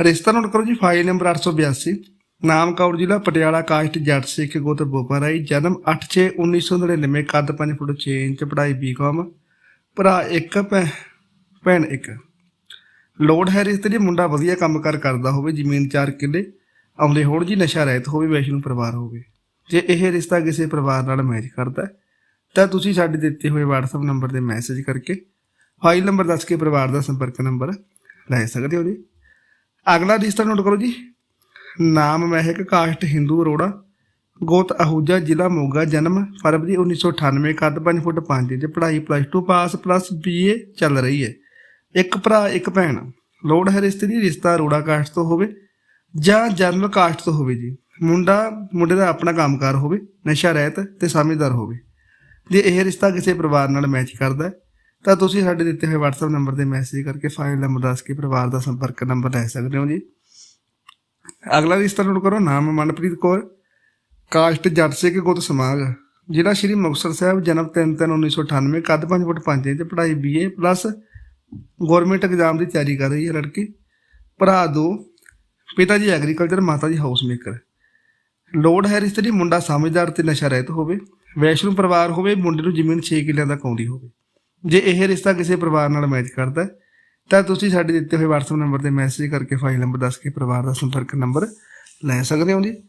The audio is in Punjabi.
ਰਿਸ਼ਤਾ ਨੋਟ ਕਰੋ ਜੀ ਫਾਈਲ ਨੰਬਰ 882 ਨਾਮ ਕੌਰ ਜ਼ਿਲ੍ਹਾ ਪਟਿਆਲਾ ਕਾਸਟ ਜੱਟ ਸਿੱਖ ਗੋਤ ਬੋਪਰਾਈ ਜਨਮ 8/6/1999 ਕੱਦ 5 ਫੁੱਟ 6 ਇੰਚ ਪੜ੍ਹਾਈ ਬੀਕਾਮ ਭਰਾ ਇੱਕ ਭੈ- ਭੈਣ ਇੱਕ। ਲੋੜ ਹੈ ਰਿਸ਼ਤੇ ਦੀ ਮੁੰਡਾ ਵਧੀਆ ਕੰਮਕਾਰ ਕਰਦਾ ਹੋਵੇ ਜ਼ਮੀਨ 4 ਕਿੱਲੇ ਆਉਂਦੇ ਹੋਣ ਜੀ ਨਸ਼ਾ ਰਹਿਤ ਹੋਵੇ ਵੈਸ਼ਨੂੰ ਪਰਿਵਾਰ ਹੋਵੇ। ਜੇ ਇਹ ਰਿਸ਼ਤਾ ਕਿਸੇ ਪਰਿਵਾਰ ਨਾਲ ਮੈਚ ਕਰਦਾ ਹੈ, ਤਾਂ ਤੁਸੀਂ ਸਾਡੇ ਦਿੱਤੇ ਹੋਏ WhatsApp ਨੰਬਰ ਤੇ ਮੈਸੇਜ ਕਰਕੇ ਫਾਈਲ ਨੰਬਰ ਦੱਸ ਕੇ ਪਰਿਵਾਰ ਦਾ ਸੰਪਰਕ ਨੰਬਰ ਲੈ ਸਕਦੇ ਹੋ ਜੀ। ਅਗਲਾ ਰਿਸ਼ਤਾ ਨੋਟ ਕਰੋ ਜੀ। ਨਾਮ ਮਹਿਕ ਕਾਸਟ ਹਿੰਦੂ ਅਰੋੜਾ ਗੋਤ ਅਹੂਜਾ ਜ਼ਿਲ੍ਹਾ ਮੋਗਾ ਜਨਮ ਫਰਵਰੀ 1998 ਕੱਦ 5 ਫੁੱਟ 5 ਇੰਚ ਪੜ੍ਹਾਈ ਪਲੱਸ 2 ਪਾਸ ਪਲੱਸ ਬੀਏ ਚੱਲ ਰਹੀ ਹੈ। ਇੱਕ ਭਰਾ ਇੱਕ ਭੈਣ। ਲੋੜ ਹੈ ਰਿਸ਼ਤੇ ਦੀ ਰਿਸ਼ਤਾ ਅਰੋੜਾ ਕਾਸਟ ਤੋਂ ਹੋਵੇ ਜਾਂ ਜਨਰਲ ਕਾਸਟ ਤੋਂ ਹੋਵੇ ਜੀ। ਮੁੰਡਾ ਮੁੰਡੇ ਦਾ ਆਪਣਾ ਕੰਮਕਾਰ ਹੋਵੇ ਨਸ਼ਾ ਰਹਿਤ ਤੇ ਸਮਝਦਾਰ ਹੋਵੇ। ਜੇ ਇਹ ਰਿਸ਼ਤਾ ਕਿਸੇ ਪਰਿਵਾਰ ਨਾਲ ਮੈਚ ਕਰਦਾ ਹੈ, ਤਾਂ ਤੁਸੀਂ ਸਾਡੇ ਦਿੱਤੇ ਹੋਏ WhatsApp ਨੰਬਰ ਤੇ ਮੈਸੇਜ ਕਰਕੇ ਫਾਈਲ ਨੰਬਰ ਦੱਸ ਕੇ ਪਰਿਵਾਰ ਦਾ ਸੰਪਰਕ ਨੰਬਰ ਲੈ ਸਕਦੇ ਹੋ ਜੀ। ਅਗਲਾ ਰਿਸ਼ਤਾ ਨੋਟ ਕਰੋ, ਨਾਮ ਮਨਪ੍ਰੀਤ ਕੌਰ, ਕਾਸਟ ਜੱਟ ਸਿੱਖ ਗੁੱਤ ਸਮਾਗ। ਜ਼ਿਲ੍ਹਾ ਸ਼੍ਰੀ ਮੁਕਤਸਰ ਸਾਹਿਬ, ਜਨਮ 3/3/1998 ਕੱਦ 5 ਫੁੱਟ 5 ਇੰਚ, ਪੜ੍ਹਾਈ ਬੀਏ ਪਲੱਸ ਗਵਰਨਮੈਂਟ ਐਗਜ਼ਾਮ ਦੀ ਤਿਆਰੀ ਕਰ ਰਹੀ ਹੈ ਲੜਕੀ। ਭਰਾ ਦੋ, ਪਿਤਾ ਜੀ ਐਗਰੀਕਲਚਰ ਮਾਤਾ ਜੀ ਹਾਊਸ ਮੇਕਰ ਲੋੜ ਹੈ ਰਿਸ਼ਤੇ ਦੀ ਮੁੰਡਾ ਸਮਝਦਾਰ ਤੇ ਨਸ਼ਾ ਰਹਿਤ ਹੋਵੇ, ਵੈਸ਼ਨੂੰ ਪਰਿਵਾਰ ਹੋਵੇ, ਮੁੰਡੇ ਨੂੰ ਜ਼ਮੀਨ 6 ਕਿੱਲਿਆਂ ਤੱਕ ਆਉਂਦੀ ਹੋਵੇ। ਜੇ ਇਹ ਰਿਸ਼ਤਾ ਕਿਸੇ ਪਰਿਵਾਰ ਨਾਲ ਮੈਚ ਕਰਦਾ ਹੈ, ਤਾਂ ਤੁਸੀਂ ਸਾਡੇ ਦਿੱਤੇ ਹੋਏ WhatsApp ਨੰਬਰ ਤੇ ਮੈਸੇਜ ਕਰਕੇ ਫਾਈਲ ਨੰਬਰ ਦੱਸ ਕੇ ਪਰਿਵਾਰ ਦਾ ਸੰਪਰਕ ਨੰਬਰ ਲੈ ਸਕਦੇ ਹੋ ਜੀ।